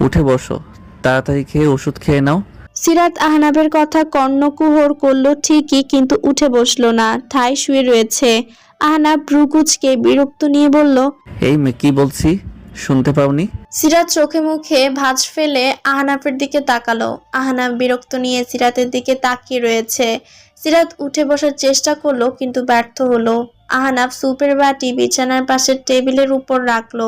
উঠে বসো তাড়াতাড়ি খেয়ে ওষুধ খেয়ে নাও। সিরাত আহনাবের কথা কর্ণকুহর করল ঠিকই কিন্তু উঠে বসল না ঠাই শুয়ে রয়েছে। আহনাব ভ্রুকুচকে বিরক্ত নিয়ে বলল এই মেয়ে কি বলছি? শুনতে পাওনি? সিরাত চোখে মুখে ভাঁজ ফেলে আহনাফের দিকে তাকালো। আহনাফ বিরক্ত নিয়ে সিরাতের দিকে তাকিয়ে রয়েছে। সিরাত উঠে বসার চেষ্টা করল কিন্তু ব্যর্থ হলো। আহনাফ সুপের বাটি বিছানার পাশের টেবিলের উপর রাখল।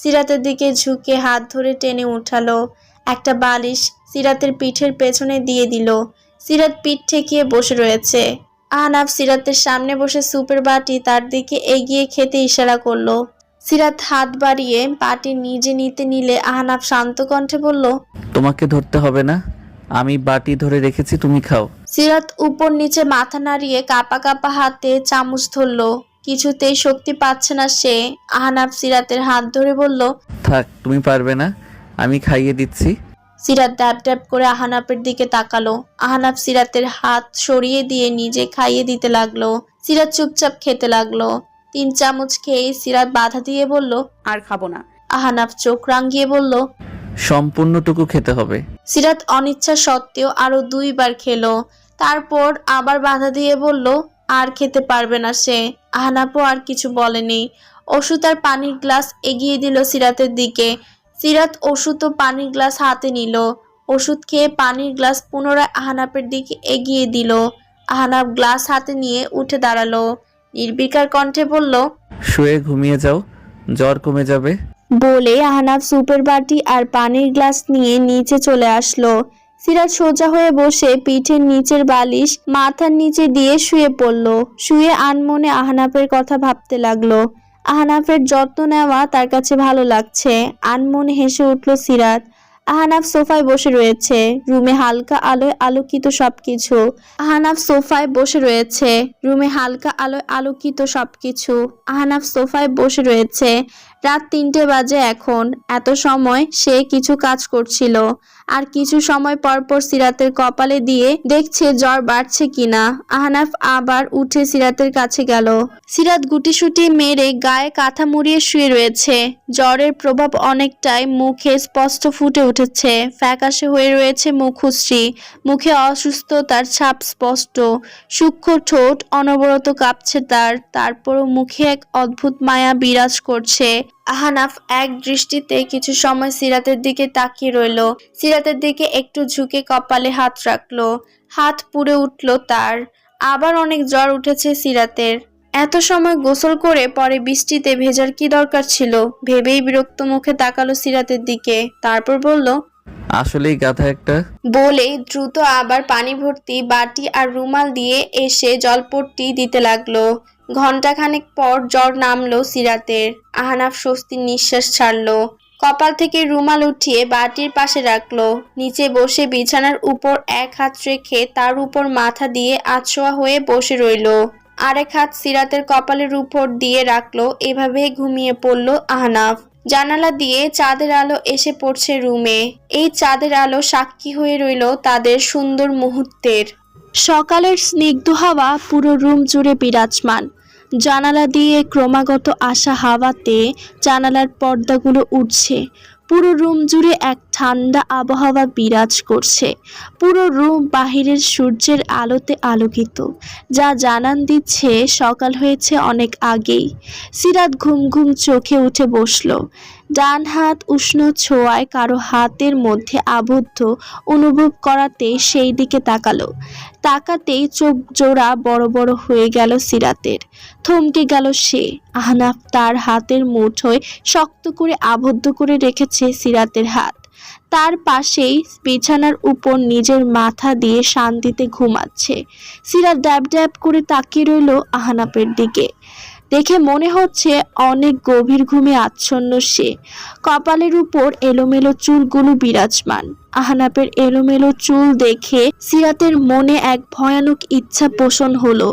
সিরাতের দিকে ঝুঁকে হাত ধরে টেনে উঠালো। একটা বালিশ সিরাতের পিঠের পেছনে দিয়ে দিল। সিরাত পিঠ ঠেকিয়ে বসে রয়েছে। আহনাফ সিরাতের সামনে বসে সুপের বাটি তার দিকে এগিয়ে খেতে ইশারা করল। সিরাত হাত বাড়িয়ে বাটি নিজে নিতে নিলে আহনাফ শান্ত কণ্ঠে বলল তোমাকে ধরতে হবে না আমি বাটি ধরে রেখেছি তুমি খাও। সিরাত উপর নিচে মাথা নাড়িয়ে কাপা কাপা হাতে চামচ ধরলো। কিছুতেই শক্তি পাচ্ছে না সে। আহনাফ সিরাতের হাত ধরে বলল থাক তুমি পারবে না আমি খাইয়ে দিচ্ছি। সিরাত ড্যাব ড্যাব করে আহনাফের দিকে তাকালো। আহনাফ সিরাতের হাত সরিয়ে দিয়ে নিজে খাইয়ে দিতে লাগল। সিরাত চুপচাপ খেতে লাগল। তিন চামচ খেয়ে সিরাত বাধা দিয়ে বলল আর খাব না। আহনাফ চোখ রাঙিয়ে বলল সম্পূর্ণটুকু খেতে হবে। সিরাত অনিচ্ছা সত্ত্বেও আরও দুইবার খেলো। তারপর আবার বাধা দিয়ে বলল আর খেতে পারবে না সে। আহনাপও আর কিছু বলেনি। ওষুধ আর পানির গ্লাস এগিয়ে দিল সিরাতের দিকে। সিরাত ওষুধ ও পানির গ্লাস হাতে নিল। ওষুধ খেয়ে পানির গ্লাস পুনরায় আহনাপের দিকে এগিয়ে দিল। আহনাপ গ্লাস হাতে নিয়ে উঠে দাঁড়াল। নির্বিকার কণ্ঠে বলল শুয়ে ঘুমিয়ে যাও জ্বর কমে যাবে। বলে আহনাফ সুপের বাটি আর পানির গ্লাস নিয়ে নিচে চলে আসলো। সিরাজ সোজা হয়ে বসে পিঠের নিচের বালিশ মাথার নিচে দিয়ে শুয়ে পড়ল। শুয়ে আনমনে আহনাফের কথা ভাবতে লাগল। আহনাফের যত্ন নেওয়া তার কাছে ভালো লাগছে। আনমনে হেসে উঠল সিরাত আহনাফ সোফায় বসে রয়েছে। রুমে হালকা আলোয় আলোকিত সবকিছু। আহনাফ সোফায় বসে রয়েছে। রুমে হালকা আলোয় আলোকিত সবকিছু। আহনাফ সোফায় বসে রয়েছে। রাত তিনটে বাজে এখন। এত সময় সে কিছু কাজ করছিল। আর কিছু সময় পর পর সিরাতের কপালে দিয়ে দেখছে জ্বর বাড়ছে কিনা। আহনাফ আবার উঠে সিরাতের কাছে গেল। সিরাত গুটিসুটি মেরে গায়ে কাঁথা মুড়িয়ে শুয়ে রয়েছে। জ্বরের প্রভাব অনেকটাই মুখে স্পষ্ট ফুটে উঠেছে। ফ্যাকাশে হয়ে রয়েছে মুখশ্রী। মুখে অসুস্থতার ছাপ স্পষ্ট। সূক্ষ্ম ঠোঁট অনবরত কাঁপছে তার। তারপরও মুখে এক অদ্ভুত মায়া বিরাজ করছে। আহানাফ এক দৃষ্টিতে কিছু সময় সিরাতের দিকে তাকিয়ে রইল। সিরাতের দিকে একটু ঝুঁকে কপালে হাত রাখল। হাত পুড়ে উঠল তার। আবার অনেক জ্বর উঠেছে সিরাতের। এত সময় গোসল করে পরে বৃষ্টিতে ভেজার কি দরকার ছিল? ভেবেই বিরক্ত মুখে তাকালো সিরাতের দিকে। তারপর বলল আসলেই গাধা একটা। বলে দ্রুত আবার পানি ভর্তি বাটি আর রুমাল দিয়ে এসে জলপট্টি দিতে লাগল। ঘন্টাখানেক পর জ্বর নামলো সিরাতের। আহনাফ স্বস্তির নিঃশ্বাস ছাড়লো। কপাল থেকে রুমাল উঠিয়ে বাটির পাশে রাখল। নিচে বসে বিছানার উপর এক হাত রেখে তার উপর মাথা দিয়ে আছোয়া হয়ে বসে রইল। আরেক হাত সিরাতের কপালের উপর দিয়ে রাখল। এভাবে ঘুমিয়ে পড়ল আহনাফ। জানালা দিয়ে চাঁদের আলো এসে পড়ছে রুমে। এই চাঁদের আলো সাক্ষী হয়ে রইল তাদের সুন্দর মুহূর্তের। সকালের স্নিগ্ধ হাওয়া পুরো রুম জুড়ে বিরাজমান। জানালা দিয়ে ক্রমাগত আসা হাওয়াতে জানালার পর্দাগুলো উঠছে পুরো রুম জুড়ে এক ঠান্ডা আবহাওয়া বিরাজ করছে। পুরো রুম বাহিরের সূর্যের আলোতে আলোকিত, যা জানান দিচ্ছে সকাল হয়েছে অনেক আগেই। সিরাত ঘুম ঘুম চোখে উঠে বসল। ডান হাত উষ্ণ ছোঁয়ায় কারও হাতের মধ্যে আবদ্ধ অনুভব করাতে সেই দিকে তাকালো। তাকাতেই চোখ জোড়া বড় বড় হয়ে গেল সিরাতের। থমকে গেল সে। আহনাফ তার হাতের মুঠোয় শক্ত করে আবদ্ধ করে রেখেছে সিরাতের হাত। তার পাশেই বিছানার উপর নিজের মাথা দিয়ে শান্তিতে ঘুমাচ্ছে। সিরাত ড্যাব ড্যাব করে তাকিয়ে রইল আহনাফের দিকে। দেখে মনে হচ্ছে অনেক গভীর ঘুমে আচ্ছন্ন সে। কপালের উপর এলোমেলো চুলগুলো বিরাজমান। আহনাপের এলোমেলো চুল দেখে সিরাতের মনে এক ভয়ানক ইচ্ছা পোষণ হলো।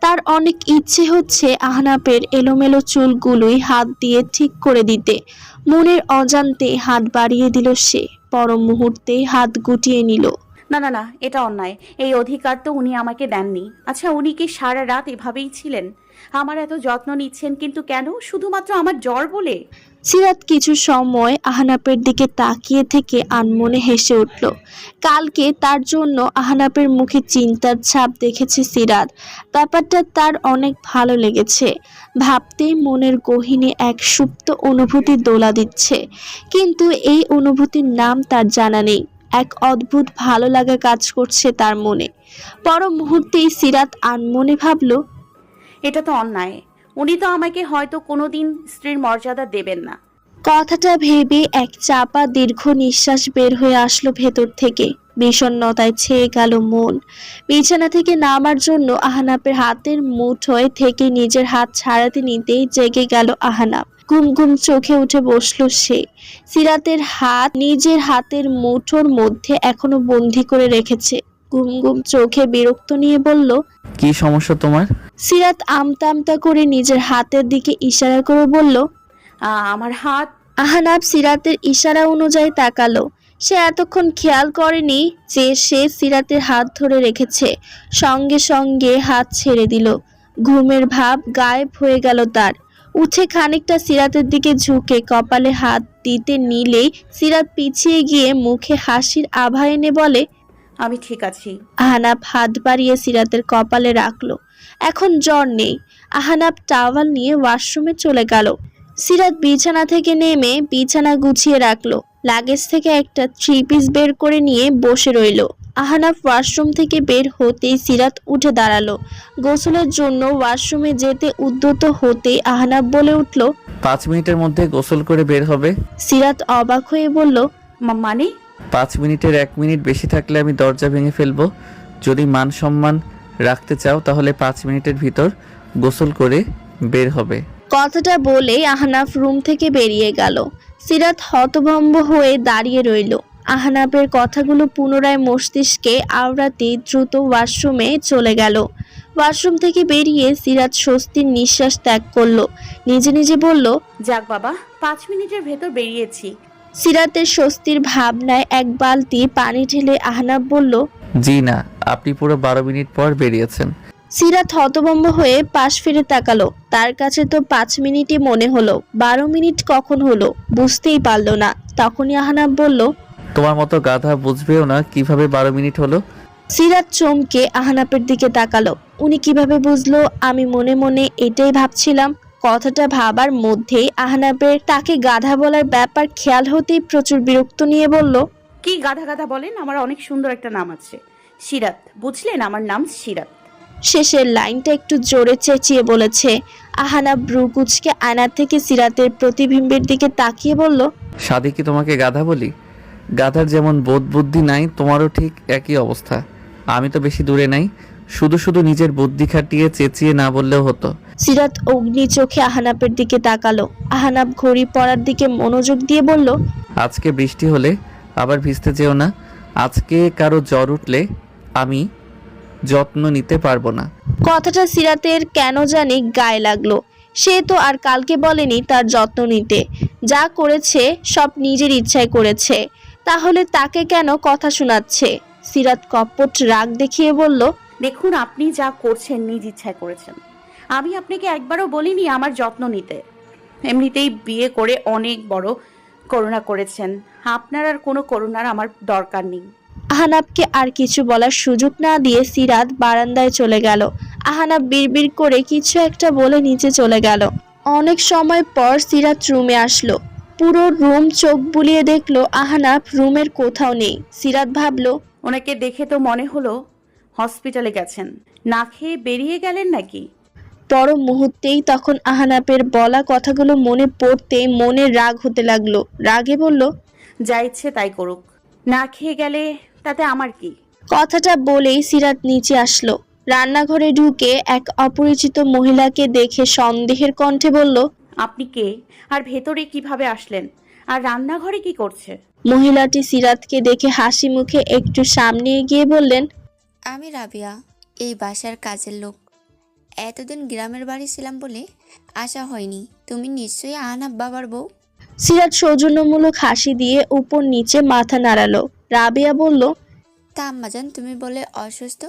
তার অনেক ইচ্ছে হচ্ছে আহনাপের এলোমেলো চুলগুলোই হাত দিয়ে ঠিক করে দিতে। মনের অজান্তে হাত বাড়িয়ে দিল সে। পরম মুহূর্তে হাত গুটিয়ে নিল। না না না, এটা অন্যায়। এই অধিকার তো উনি আমাকে দেননি। আচ্ছা উনি কি সারা রাত এভাবেই ছিলেন? আমার এত যত্ন নিচ্ছেন কিন্তু কেন? শুধুমাত্র আমার জ্বর বলে? সিরাত কিছু সময় আহনাপের দিকে তাকিয়ে থেকে আনমনে হেসে উঠল। কালকে তার জন্য আহনাপের মুখে চিন্তার ছাপ দেখেছে সিরাত। ব্যাপারটা তার অনেক ভালো লেগেছে। ভাবতেই মনের গহিনে এক সুপ্ত অনুভূতি দোলা দিচ্ছে। কিন্তু এই অনুভূতির নাম তার জানা নেই। এক অদ্ভুত ভালো লাগা কাজ করছে তার মনে। পর মুহূর্তেই সিরাত আনমনে ভাবল এটা তো অন্যায়। উনি তো আমাকে হয়তো কোনোদিন স্ত্রীর মর্যাদা দেবেন না। কথাটা ভেবে এক চাপা দীর্ঘ নিঃশ্বাস বের হয়ে আসলো ভেতর থেকে। বিষণ্ণতায় ছেয়ে গেল মন। বিছানা থেকে নামার জন্য আহনাপের হাতের মুঠোয় থেকে নিজের হাত ছাড়াতে নিতেই জেগে গেল আহনাপ ঘুম গুম চোখে উঠে বসল সে। সিরাতের হাত নিজের হাতের মুঠোর মধ্যে এখনও বন্দি করে রেখেছে। গুম গুম চোখে বিরক্ত নিয়ে বলল কি সমস্যা তোমার? সিরাত আমতা আমতা করে নিজের হাতের দিকে ইশারা করে বলল আ- আমার হাত। আহানাব সিরাতের ইশারা অনুযায়ী তাকালো। সে এতক্ষণ খেয়াল করেনি যে সে সিরাতের হাত ধরে রেখেছে। সঙ্গে সঙ্গে হাত ছেড়ে দিল। ঘুমের ভাব গায়েব হয়ে গেল তার। উঠে খানিকটা সিরাতের দিকে ঝুঁকে কপালে হাত দিতে নিলেই সিরাত পিছিয়ে গিয়ে মুখে হাসির আভা এনে বলে আমি ঠিক আছি। আহানাব হাত বাড়িয়ে সিরাতের কপালে রাখল। এখন জ্বর নেই। আহানাব টাওয়াল নিয়ে ওয়াশরুমে চলে গেল। সিরাত বিছানা থেকে নেমে বিছানা গুছিয়ে রাখল। লাগেজ থেকে একটা থ্রি পিস বের করে নিয়ে বসে রইল। আহানাব ওয়াশরুম থেকে বের হতেই সিরাত উঠে দাঁড়াল। গোসলের জন্য ওয়াশরুমে যেতে উদ্যত হতেই আহানাব বলে উঠল পাঁচ মিনিটের মধ্যে গোসল করে বের হবে। সিরাত অবাক হয়ে বলল মা- মানে? পাঁচ মিনিটের এক মিনিট বেশি থাকলে আমি দরজা ভেঙে ফেলব। যদি মান সম্মান রাখতে চাও তাহলে পাঁচ মিনিটের ভিতর গোসল করে বের হবে। কথাটা বলে আহনাফ রুম থেকে বেরিয়ে গেল। সিরাত হতভম্ব হয়ে দাঁড়িয়ে রইল। আহনাফের কথাগুলো পুনরায় মস্তিষ্কে আওড়াতে দ্রুত ওয়াশরুমে চলে গেল। ওয়াশরুম থেকে বেরিয়ে সিরাত স্বস্তির নিঃশ্বাস ত্যাগ করল। নিজে নিজে বলল যাক বাবা পাঁচ মিনিটের ভেতর বেরিয়েছি। সিরাতের স্বস্তির ভাবনায় এক বালতি পানি ঢেলে আহনাফ বলল জি না আপনি পুরো বারো মিনিট পর বেরিয়েছেন। সিরাত হতভম্ব হয়ে পাশ ফিরে তাকালো। তার কাছে তো পাঁচ মিনিটই মনে হলো বারো মিনিট কখন হলো বুঝতেই পারল না। তখনই আহনাব বলল তোমার মতো গাধা বুঝবেও না কীভাবে বারো মিনিট হলো? সিরাত চমকে আহনাপের দিকে তাকালো। উনি কীভাবে বুঝলো? আমি মনে মনে এটাই ভাবছিলাম। কথাটা ভাবার মধ্যেই আহনাবের তাকে গাধা বলার ব্যাপার খেয়াল হতেই প্রচুর বিরক্ত নিয়ে বলল কি গাধা গাধা বলেন? আমার অনেক সুন্দর একটা নাম আছে। সিরাত। বুঝলেন? আমার নাম সিরাত। শেষের লাইনটা একটু জোরে চেঁচিয়ে বলেছে। আহানা ব্রুকুচকে আয়না থেকে সিরাতের প্রতিবিম্বের দিকে তাকিয়ে বলল সাদি কি তোমাকে গাধা বলি? গাধার যেমন বোধ বুদ্ধি নাই তোমারও ঠিক একই অবস্থা। আমি তো বেশি দূরে নাই শুধু শুধু নিজের বুদ্ধি খাটিয়ে চেঁচিয়ে না বললেও হতো। সিরাত অগ্নি চোখে আহানাপের দিকে তাকালো। আহানাপ ঘড়ি পড়ার দিকে মনোযোগ দিয়ে বলল আজকে বৃষ্টি হলে আবার ভিজতে যেও না। আজকে কারও জ্বর উঠলে আমি যত্ন নিতে পারব না। কথাটা সিরাতের কেন জানি গায়ে লাগল। সে তো আর কালকে বলেনি তার যত্ন নিতে। যা করেছে সব নিজের ইচ্ছায় করেছে। তাহলে তাকে কেন কথা শোনাচ্ছে? সিরাত কপট রাগ দেখিয়ে বলল দেখুন আপনি যা করছেন নিজ ইচ্ছায় করেছেন। আমি আপনাকে একবারও বলিনি আমার যত্ন নিতে। এমনিতেই বিয়ে করে অনেক বড় করুণা করেছেন। আপনার আর কোনো করুণার আমার দরকার নেই। আহানাবকে আর কিছু বলার সুযোগ না দিয়ে সিরাত বারান্দায় চলে গেল। আহানাব বিড়বিড় করে কিছু একটা বলে নিচে চলে গেল। অনেক সময় পর সিরাত রুমে আসলো। পুরো রুম চোখ বুলিয়ে দেখল আহানাব রুমের কোথাও নেই। সিরাত ভাবলো ওনাকে দেখে তো মনে হলো হসপিটালে গেছেন। না খেয়ে বেরিয়ে গেলেন নাকি? পর মুহূর্তেই তখন আহানাপের বলা কথাগুলো মনে পড়তে মনে রাগ হতে লাগল। রাগে বলল যা ইচ্ছে তাই করুক। না খেয়ে গেলে তাতে আমার কি? কথাটা বলেই সিরাত নিচে আসলো। রান্নাঘরে ঢুকে এক অপরিচিত মহিলাকে দেখে সন্দেহের কণ্ঠে বলল আপনি কে? আর ভেতরে কীভাবে আসলেন? আর রান্নাঘরে কি করছে? মহিলাটি সিরাতকে দেখে হাসি মুখে একটু সামনে এগিয়ে বললেন আমি রাবিয়া এই বাসার কাজের লোক। এতদিন গ্রামের বাড়ি ছিলাম বলে আশা হয়নি। তুমি নিশ্চয়ই আহনাব বাবার বউ। সিরাত সৌজন্যমূলক হাসি দিয়ে উপর নিচে মাথা নাড়ালো। রাবিয়া বলল তা আম্মাজান তুমি বলে অসুস্থ?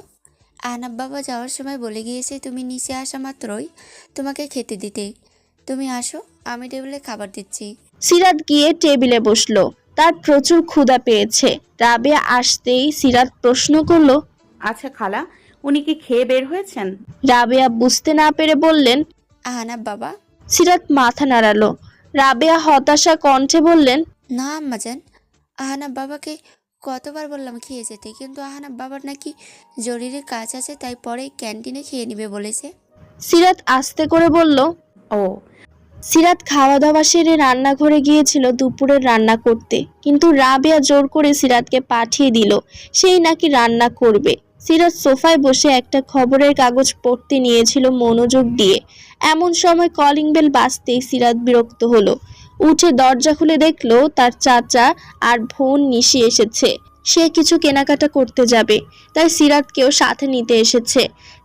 আহনাব বাবা যাওয়ার সময় বলে গিয়েছে তুমি নিচে আসা মাত্রই তোমাকে খেতে দিতে। তুমি আসো আমি টেবিলে খাবার দিচ্ছি। সিরাত গিয়ে টেবিলে বসল। তার প্রচুর ক্ষুধা পেয়েছে। রাবেয়া আসতেই সিরাত প্রশ্ন করল আচ্ছা খালা উনি কি খেয়ে বের হয়েছেন? রাবেয়া বুঝতে না পেরে বললেন আহনাব বাবা। সিরাত মাথা নাড়ালো। রাবেয়া হতাশা কণ্ঠে বললেন না আম্মাজান আহনাব বাবাকে কতবার বললাম খেয়ে যেতে কিন্তু আহনাব বাবার নাকি জরুরি কাজ আছে তাই পরে ক্যান্টিনে খেয়ে নিবে বলেছে। সিরাত আস্তে করে বলল ও সিরাত খাওয়া দাওয়া সেরে রান্নাঘরে গিয়েছিল দুপুরের রান্না করতে। কিন্তু রাবেয়া জোর করে সিরাতকে পাঠিয়ে দিল, সেই নাকি রান্না করবে। সিরাত সোফায় বসে একটা খবরের কাগজ পড়তে নিয়েছিল মনোযোগ দিয়ে। এমন সময় কলিং বেল বাজতেই সিরাত বিরক্ত হলো। উঠে দরজা খুলে দেখল তার চাচা আর বোন নিশি এসেছে। সে কিছু কেনাকাটা করতে যাবে। তাই সিরাতকেও সাথে নিতে এসেছে।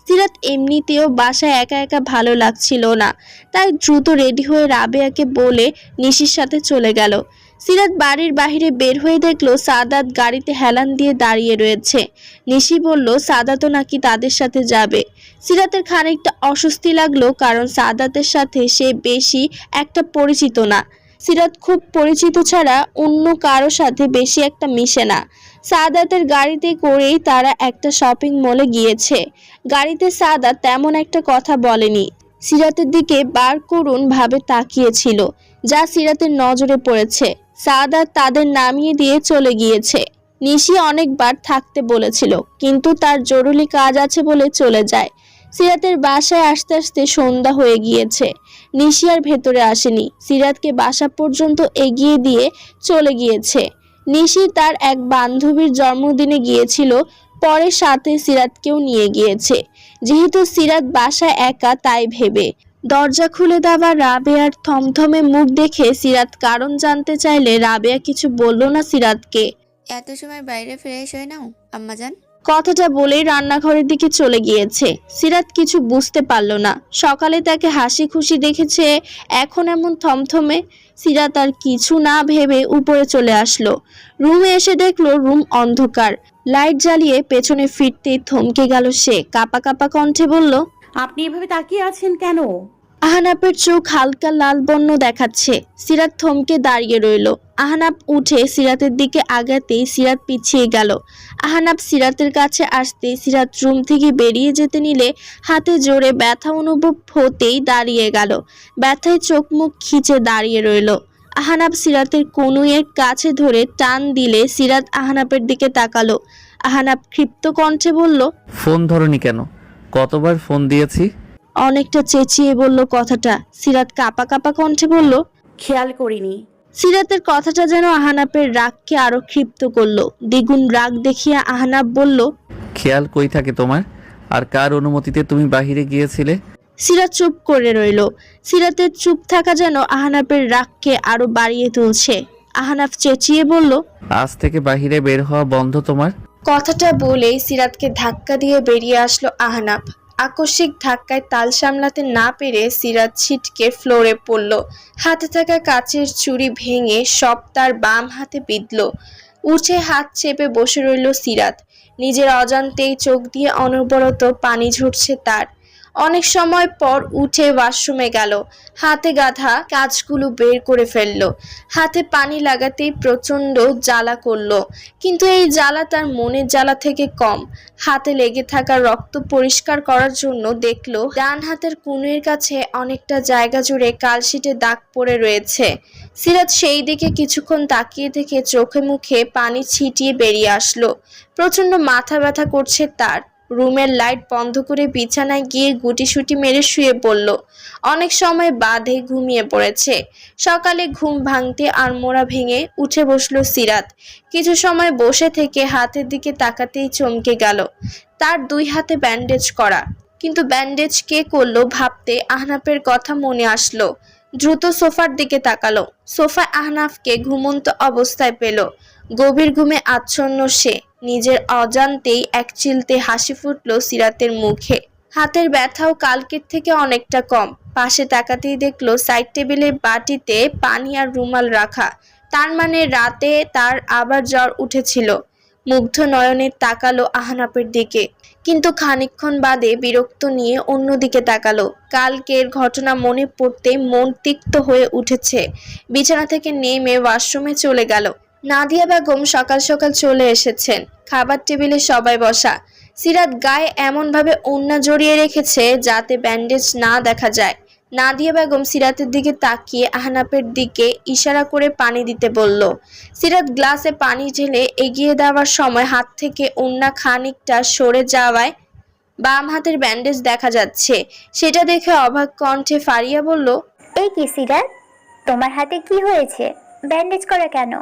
সিরাত এমনিতেও বাসায় একা একা ভালো লাগছিল না। তাই দ্রুত রেডি হয়ে রাবেয়াকে বলে নিশির সাথে চলে গেল। সিরাত বাড়ির বাইরে বের হয়ে দেখল সাদাত গাড়িতে হেলান দিয়ে দাঁড়িয়ে রয়েছে। নিশি বলল, সাদাতও নাকি তাদের সাথে যাবে। সিরাতের খানিকটা অস্বস্তি লাগল কারণ সাদাতের সাথে সে বেশি একটা পরিচিত না। সিরাত খুব পরিচিত ছাড়া অন্য কারও সাথে বেশি একটা মিশে না। সাদাতের গাড়িতে করেই তারা একটা শপিং মলে গিয়েছে। গাড়িতে সাদা তেমন একটা কথা বলেনি। সিরাতের দিকে বার করুন ভাবে তাকিয়েছিল, যা সিরাতের নজরে পড়েছে। সাদা তাদের নামিয়ে দিয়ে চলে গিয়েছে। নিশি অনেকবার থাকতে বলেছিল, কিন্তু তার জরুরি কাজ আছে বলে চলে যায়। সিরাতের বাসায় আসতে আসতে সন্ধ্যা হয়ে গিয়েছে। নিশি আর ভেতরে আসেনি। সিরাতকে বাসা পর্যন্ত এগিয়ে দিয়ে চলে গিয়েছে। নিশি তার এক বান্ধবীর জন্মদিনে গিয়েছিল, পরে সাথে সিরাতকেও নিয়ে গিয়েছে। যেহেতু সিরাত বাসায় একা, তাই ভেবে। দরজা খুলে দেওয়া রাবেয়ার থমথমে মুখ দেখে সিরাত কারণ জানতে চাইলে রাবেয়া কিছু বলল না সিরাতকে। এত সময় বাইরে ফ্রেশ হয়ে নাও, আম্মাজান। কথাটা বলেই রান্নাঘরের দিকে চলে গিয়েছে। সিরাত কিছু বুঝতে পারল না। সকালে তাকে হাসি খুশি দেখেছে এখন এমন থমথমে। সিরাত আর কিছু না ভেবে উপরে চলে আসলো। রুমে এসে দেখল রুম অন্ধকার। লাইট জ্বালিয়ে পেছনে ফিরতেই থমকে গেল সে। কাপা কাপা কণ্ঠে বলল, আপনি এভাবে তাকিয়ে আছেন কেন? আহনাপের চোখ হালকা লাল বর্ণ দেখাচ্ছে। সিরাত থমকে দাঁড়িয়ে রইল। আহনাপ উঠে সিরাতের দিকে আগাতেই সিরাত পিছিয়ে গেল। আহনাপ সিরাতের কাছে আসতে সিরাত রুম থেকে বেরিয়ে যেতে নিলে হাতে জোরে ব্যথা অনুভব হতেই দাঁড়িয়ে গেল। ব্যথায় চোখ মুখ খিচে দাঁড়িয়ে রইল। আহনাপ সিরাতের কনুইয়ের কাছে ধরে টান দিলে সিরাত আহনাপের দিকে তাকালো। আহনাপ ক্ষিপ্ত কণ্ঠে বলল, ফোন ধরনি কেন? কতবার ফোন দিয়েছি? অনেকটা চেঁচিয়ে বলল কথাটা। সিরাত কাপা কাপা কণ্ঠে বলল খেয়াল করিনি। সিরাতের কথাটা যেন আহানাপের রাগকে আরও ক্ষিপ্ত করল। দ্বিগুণ রাগ দেখিয়া আহনাপ বলল খেয়াল কই থাকে তোমার? আর কার অনুমতিতে তুমি বাহিরে গিয়েছিলে? সিরাত চুপ করে রইল। সিরাতের চুপ থাকা যেন আহনাপের রাগকে আরও বাড়িয়ে তুলছে। আহনাফ চেঁচিয়ে বলল আজ থেকে বাহিরে বের হওয়া বন্ধ তোমার? কথাটা বলেই সিরাতকে ধাক্কা দিয়ে বেরিয়ে আসলো আহনাফ। আকস্মিক ধাক্কায় তাল সামলাতে না পেরে সিরাজ ছিটকে ফ্লোরে পড়ল। হাতে থাকা কাচের চুড়ি ভেঙে সব তার বাম হাতে বিঁধল। উঠে হাত চেপে বসে রইল সিরাত নিজের অজান্তেই চোখ দিয়ে অনবরত পানি ঝরছে তার। অনেক সময় পর উঠে ওয়াশরুমে গেল। হাতে গাধা কাজগুলো বের করে ফেলল। হাতে পানি লাগাতেই প্রচণ্ড জ্বালা করল। কিন্তু এই জ্বালা তার মনের জ্বালা থেকে কম। হাতে লেগে থাকা রক্ত পরিষ্কার করার জন্য দেখল, ডান হাতের কুনুয়ের কাছে অনেকটা জায়গা জুড়ে কালশিটে দাগ পড়ে রয়েছে। সিরাজ সেই দিকে কিছুক্ষণ তাকিয়ে থেকে চোখে মুখে পানি ছিটিয়ে বেরিয়ে আসলো। প্রচণ্ড মাথা ব্যথা করছে তার। রুমের লাইট বন্ধ করে বিছানায় গিয়ে গুটিসুটি মেরে শুয়ে পড়ল। অনেক সময় বাঁধে ঘুমিয়ে পড়েছে। সকালে ঘুম ভাঙতে আর মোড়া ভেঙে উঠে বসল সিরাত। কিছু সময় বসে থেকে হাতের দিকে তাকাতেই চমকে গেল। তার দুই হাতে ব্যান্ডেজ করা। কিন্তু ব্যান্ডেজ কে করল ভাবতে আহনাফের কথা মনে আসলো। দ্রুত সোফার দিকে তাকালো। সোফায় আহনাফকে ঘুমন্ত অবস্থায় পেল। গভীর ঘুমে আচ্ছন্ন সে। নিজের অজান্তেই এক চিলতে হাসি ফুটলো সিরাতের মুখে। হাতের ব্যথাও কালকের থেকে অনেকটা কম। পাশে তাকাতেই দেখল সাইড টেবিলের বাটিতে পানি আর রুমাল রাখা। তার মানে রাতে তার আবার জ্বর উঠেছিল। মুগ্ধ নয়নে তাকালো আহনাপের দিকে। কিন্তু খানিকক্ষণ বাদে বিরক্ত নিয়ে অন্যদিকে তাকালো। কালকের ঘটনা মনে পড়তে মন তিক্ত হয়ে উঠেছে। বিছানা থেকে নেমে ওয়াশরুমে চলে গেল। নাদিয়া বেগম সকাল সকাল চলে এসেছেন। খাবার টেবিলে সবাই বসা। সিরাত গায়ে এমনভাবে ওন্না জড়িয়ে রেখেছে যাতে ব্যান্ডেজ না দেখা যায়। নাদিয়া বেগম সিরাতের দিকে তাকিয়ে আহনাপের দিকে ইশারা করে পানি দিতে বলল, সিরাত, গ্লাসে পানি ঢেলে এগিয়ে দেওয়ার সময় হাত থেকে ওন্না খানিকটা সরে যাওয়ায় বাম হাতের ব্যান্ডেজ দেখা যাচ্ছে। সেটা দেখে অবাক কণ্ঠে ফারিয়া বলল, এই কি সিরাত? তোমার হাতে কি হয়েছে? ব্যান্ডেজ করা কেন?